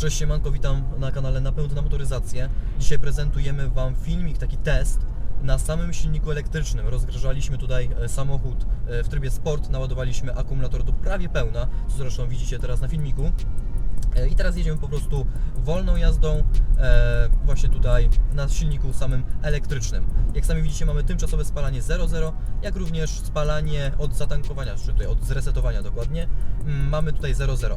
Cześć siemanko, witam na kanale Na Pełną Motoryzację. Dzisiaj prezentujemy Wam filmik, taki test na samym silniku elektrycznym. Rozgrzaliśmy tutaj e, samochód e, w trybie sport, naładowaliśmy akumulator do prawie pełna, co zresztą widzicie teraz na filmiku. E, I teraz jedziemy po prostu wolną jazdą właśnie tutaj na silniku samym elektrycznym. Jak sami widzicie mamy tymczasowe spalanie 0,0, jak również spalanie od zatankowania, czy tutaj od zresetowania dokładnie. Mm, Mamy tutaj 0,0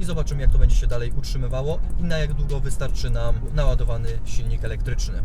i zobaczymy jak to będzie się dalej utrzymywało i na jak długo wystarczy nam naładowany silnik elektryczny.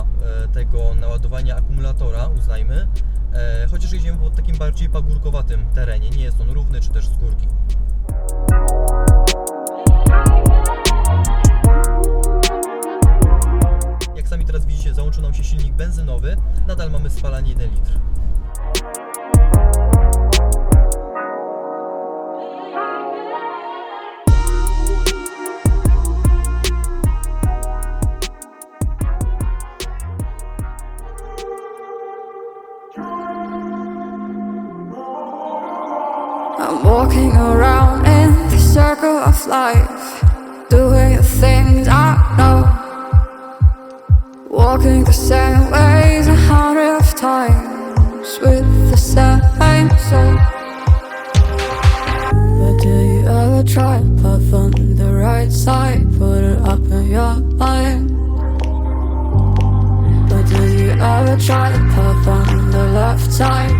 E, tego naładowania akumulatora, uznajmy. E, chociaż jedziemy po takim bardziej pagórkowatym terenie, nie jest on równy czy też z górki. Jak sami teraz widzicie, załączył nam się silnik benzynowy, nadal mamy spalanie 1 litr. I'm walking around in the circle of life, doing the things I know. Walking the same ways a hundred of times with the same soul. But do you ever try to puff on the right side, put it up in your mind? But do you ever try to puff on the left side,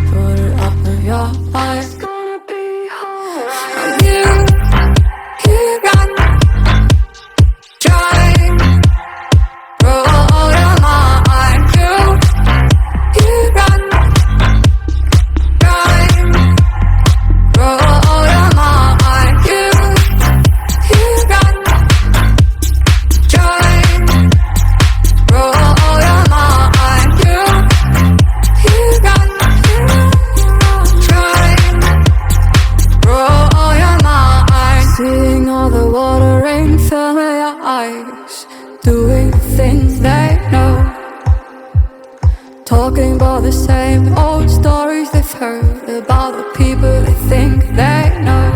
talking about the same old stories they've heard about the people they think they know.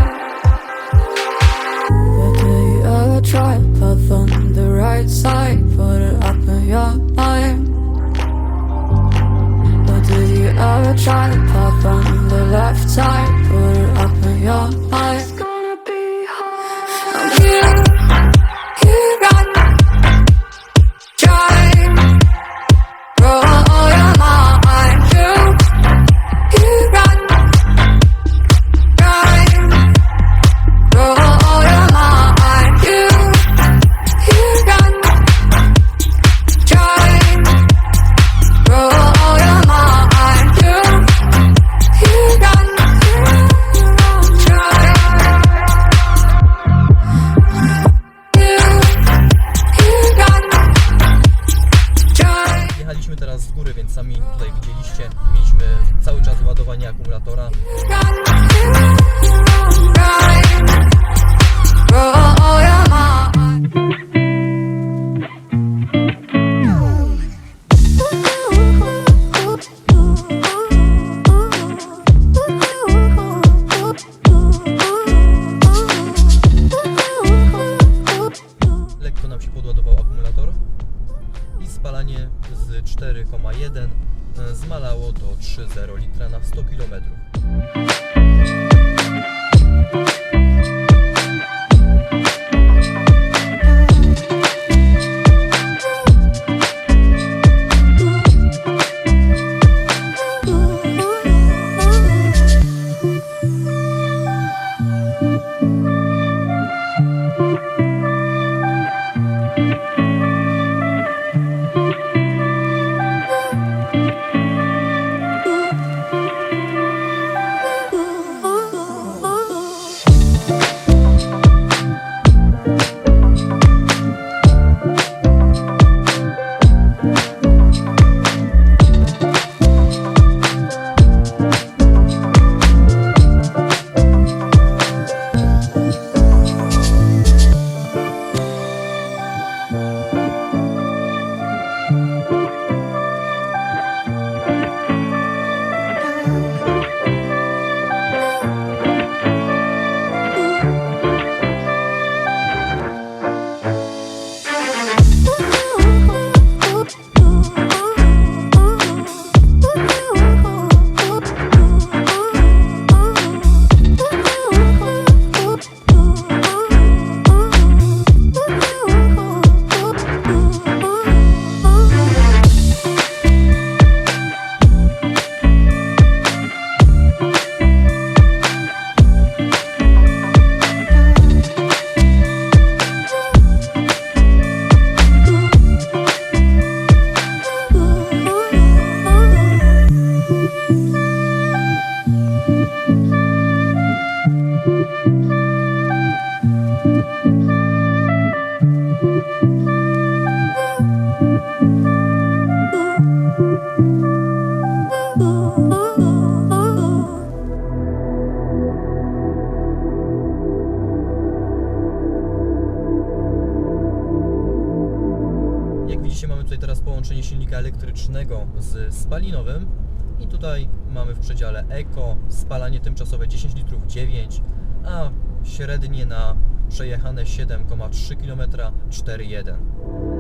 But do you ever try to puff on the right side, put it up in your mind? But do you ever try puff on the left side, put it up in your mind? 4,1 e, zmalało do 3,0 litra na 100 km. Z spalinowym i tutaj mamy w przedziale Eco spalanie tymczasowe 10 litrów 9, a średnie na przejechane 7,3 km 4,1.